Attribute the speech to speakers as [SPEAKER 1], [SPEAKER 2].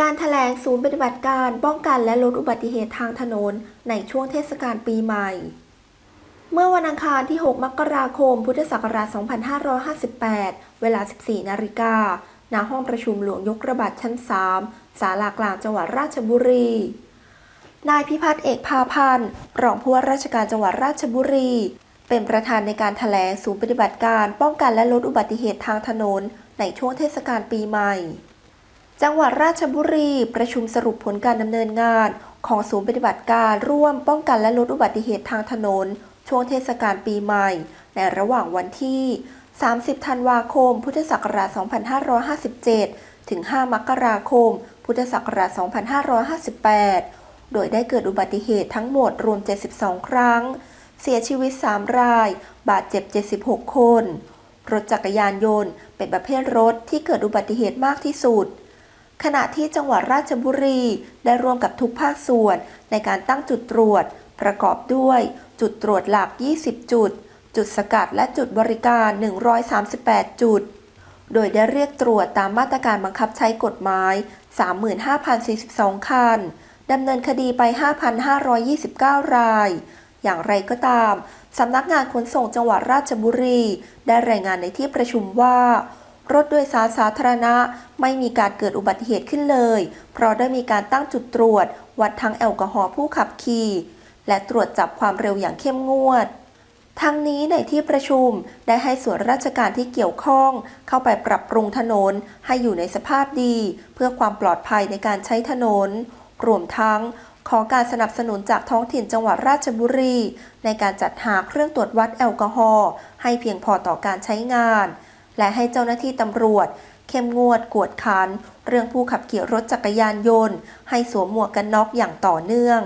[SPEAKER 1] การถแถลงศูนย์ปฏิบัติการป้องกันและลดอุบัติเหตุทางถนนในช่วงเทศกาลปีใหม่ เมื่อวันอังคารที่ 6 มกราคม พุทธศักราช 2558 เวลา 14 นาฬิกา ณ ห้องประชุมหลวงยกระบาดชั้น 3 ศาลากลางจังหวัดราชบุรี นายพิพัฒน์เอกพาพันธ์ รองผู้ว่าราชการจังหวัดราชบุรี เป็นประธานในการถแถลงศูนย์ปฏิบัติการป้องกันและลดอุบัติเหตุทางถนนในช่วงเทศกาลปีใหม่ จังหวัดราชบุรีประชุมสรุปผลการดำเนินงาน ของศูนย์ปฏิบัติการร่วมป้องกันและลดอุบัติเหตุทางถนน ช่วงเทศกาลปีใหม่ ในระหว่างวันที่ 30 ธันวาคม พุทธศักราช 2557 ถึง 5 มกราคม พุทธศักราช 2558 โดยได้เกิดอุบัติเหตุทั้งหมดรวม 72 ครั้ง เสียชีวิต 3 ราย บาดเจ็บ 76 คน รถจักรยานยนต์เป็นประเภทรถที่เกิดอุบัติเหตุมากที่สุด ขณะที่จังหวัดราชบุรีได้ร่วมกับทุกภาคส่วนในการตั้งจุดตรวจ ประกอบด้วย จุดตรวจหลัก 20 จุด จุดสกัดและจุดบริการ 138 จุด โดยได้เรียกตรวจตามมาตรการบังคับใช้กฎหมาย 35,042 คันดำเนินคดีไป 5,529 ราย อย่างไรก็ตาม สำนักงานขนส่งจังหวัดราชบุรี ได้รายงานในที่ประชุมว่า รถโดยสารสาธารณะไม่มีการเกิดอุบัติเหตุขึ้นเลย เพราะได้มีการตั้งจุดตรวจ วัดทั้งแอลกอฮอล์ผู้ขับขี่ และตรวจจับความเร็วอย่างเข้มงวด ทั้งนี้ในที่ประชุมได้ให้ส่วนราชการที่เกี่ยวข้อง เข้าไปปรับปรุงถนนให้อยู่ในสภาพดี เพื่อความปลอดภัยในการใช้ถนน รวมทั้งขอการสนับสนุนจากท้องถิ่นจังหวัดราชบุรี ในการจัดหาเครื่องตรวจวัดแอลกอฮอล์ให้เพียงพอต่อการใช้งาน และให้เจ้าหน้าที่ตำรวจ เข้มงวดกวดขันเรื่องผู้ขับขี่รถจักรยานยนต์ ให้สวมหมวกกันน็อกอย่างต่อเนื่อง